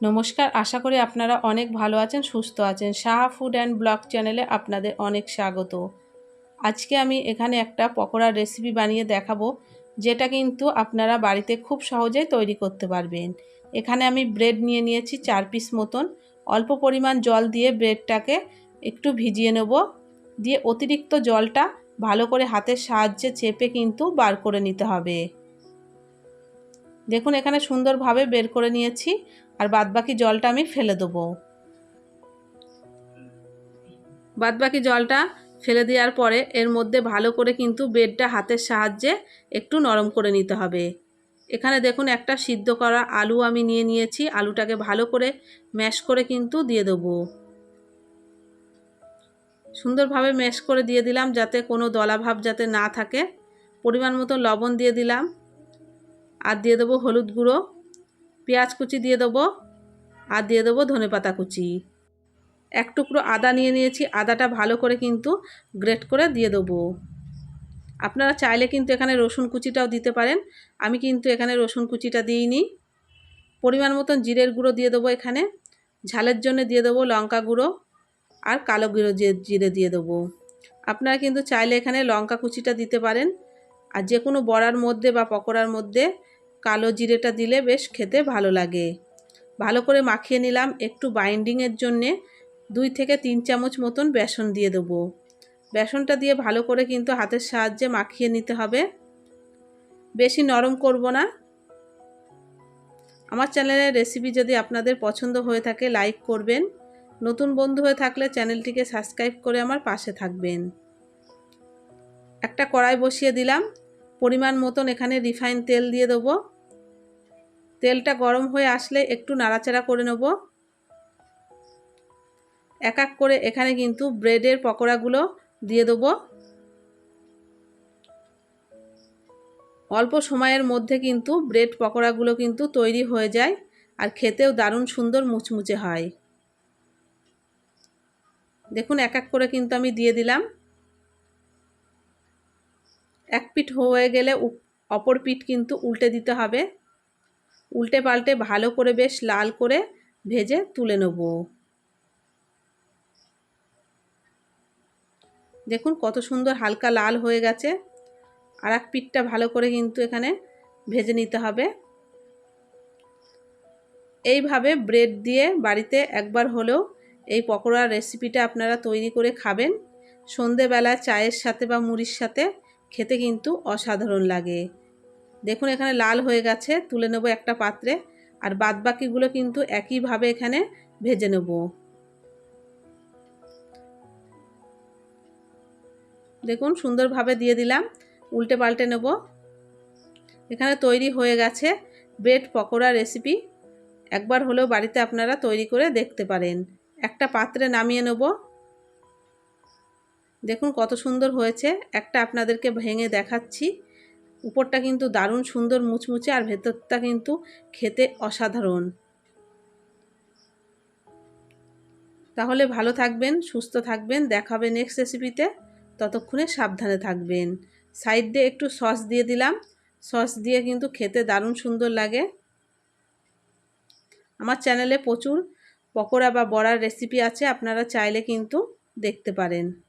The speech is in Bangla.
নমস্কার, আশা করি আপনারা অনেক ভালো আছেন, সুস্থ আছেন। সাহা ফুড অ্যান্ড ব্লগ চ্যানেলে আপনাদের অনেক স্বাগত। আজকে আমি এখানে একটা পকোড়ার রেসিপি বানিয়ে দেখাবো, যেটা কিন্তু আপনারা বাড়িতে খুব সহজেই তৈরি করতে পারবেন। এখানে আমি ব্রেড নিয়ে নিয়েছি চার পিস মতন। অল্প পরিমাণ জল দিয়ে ব্রেডটাকে একটু ভিজিয়ে নেব। দিয়ে অতিরিক্ত জলটা ভালো করে হাতের সাহায্যে চেপে কিন্তু বার করে নিতে হবে। দেখুন, এখানে সুন্দরভাবে বের করে নিয়েছি, আর বাদবাকি জলটা আমি ফেলে দেবো। বাদবাকি জলটা ফেলে দেওয়ার পরে এর মধ্যে ভালো করে কিন্তু বেডটা হাতের সাহায্যে একটু নরম করে নিতে হবে। এখানে দেখুন, একটা সিদ্ধ করা আলু আমি নিয়ে নিয়েছি, আলুটাকে ভালো করে ম্যাশ করে কিন্তু দিয়ে দেবো। সুন্দরভাবে ম্যাশ করে দিয়ে দিলাম, যাতে কোনো দলাভাব যাতে না থাকে। পরিমাণ মতো লবণ দিয়ে দিলাম। আর দিয়ে দেবো হলুদ গুঁড়ো, পেঁয়াজ কুচি দিয়ে দেবো, আর দিয়ে দেবো ধনে পাতা কুচি। এক টুকরো আদা নিয়ে নিয়েছি, আদাটা ভালো করে কিন্তু গ্রেট করে দিয়ে দেবো। আপনারা চাইলে কিন্তু এখানে রসুন কুচিটাও দিতে পারেন, আমি কিন্তু এখানে রসুন কুচিটা দিইনি। পরিমাণ মতন জিরের গুঁড়ো দিয়ে দেবো এখানে, ঝালের জন্য দিয়ে দেবো লঙ্কা গুঁড়ো আর কালো গুঁড়ো জিরে দিয়ে দেবো। আপনারা কিন্তু চাইলে এখানে লঙ্কা কুচিটা দিতে পারেন। আর যে কোনো বড়ার মধ্যে বা পকোড়ার মধ্যে কালো জিরেটা দিলে বেশ খেতে ভালো লাগে। ভালো করে মাখিয়ে নিলাম, একটু বাইন্ডিংয়ের জন্যে দুই থেকে তিন চামচ মতন বেসন দিয়ে দেবো। বেসনটা দিয়ে ভালো করে কিন্তু হাতের সাহায্যে মাখিয়ে নিতে হবে। বেশি নরম করব না। আমার চ্যানেলের রেসিপি যদি আপনাদের পছন্দ হয়ে থাকে লাইক করবেন। নতুন বন্ধু হয়ে থাকলে চ্যানেলটিকে সাবস্ক্রাইব করে আমার পাশে থাকবেন। একটা কড়াই বসিয়ে দিলাম। পরিমাণ মতন এখানে রিফাইন তেল দিয়ে দেবো। তেলটা গরম হয়ে আসলে একটু নাড়াচাড়া করে নেব। এক এক করে এখানে কিন্তু ব্রেডের পকোড়াগুলো দিয়ে দেবো। অল্প সময়ের মধ্যে কিন্তু ব্রেড পকোড়াগুলো কিন্তু তৈরি হয়ে যায় আর খেতেও দারুণ সুন্দর মুচমুচে হয়। দেখুন, এক এক করে কিন্তু আমি দিয়ে দিলাম। এক পিঠ হয়ে গেলে অপর পিঠ কিন্তু উল্টে দিতে হবে। উল্টে পাল্টে ভালো করে বেশ লাল করে ভেজে তুলে নেব। দেখুন কত সুন্দর হালকা লাল হয়ে গেছে। আর এক পিঠটা ভালো করে কিন্তু এখানে ভেজে নিতে হবে। এইভাবে ব্রেড দিয়ে বাড়িতে একবার হলেও এই পকোড়ার রেসিপিটা আপনারা তৈরি করে খাবেন। সন্ধেবেলা চায়ের সাথে বা মুড়ির সাথে খেতে কিন্তু অসাধারণ লাগে। দেখুন, এখানে লাল হয়ে গেছে, তুলে নেব একটা পাত্রে। আর বাদ বাকিগুলো কিন্তু একইভাবে এখানে ভেজে নেব। দেখুন, সুন্দরভাবে দিয়ে দিলাম উল্টে পাল্টে নেব। এখানে তৈরি হয়ে গেছে ব্রেড পকোড়া রেসিপি। একবার হলেও বাড়িতে আপনারা তৈরি করে দেখতে পারেন। একটা পাত্রে নামিয়ে নেব। দেখুন কত সুন্দর হয়েছে। একটা আপনাদেরকে ভেঙে দেখাচ্ছি। উপরটা কিন্তু দারুণ সুন্দর মুচমুচে আর ভেতরটা কিন্তু খেতে অসাধারণ। তাহলে ভালো থাকবেন, সুস্থ থাকবেন। দেখাবে নেক্সট রেসিপিতে ততক্ষণে সাবধানে থাকবেন। সাইড দিয়ে একটু সস দিয়ে দিলাম। সস দিয়ে কিন্তু খেতে দারুণ সুন্দর লাগে। আমার চ্যানেলে প্রচুর পকোড়া বা বড়ার রেসিপি আছে। আপনারা চাইলে কিন্তু দেখতে পারেন।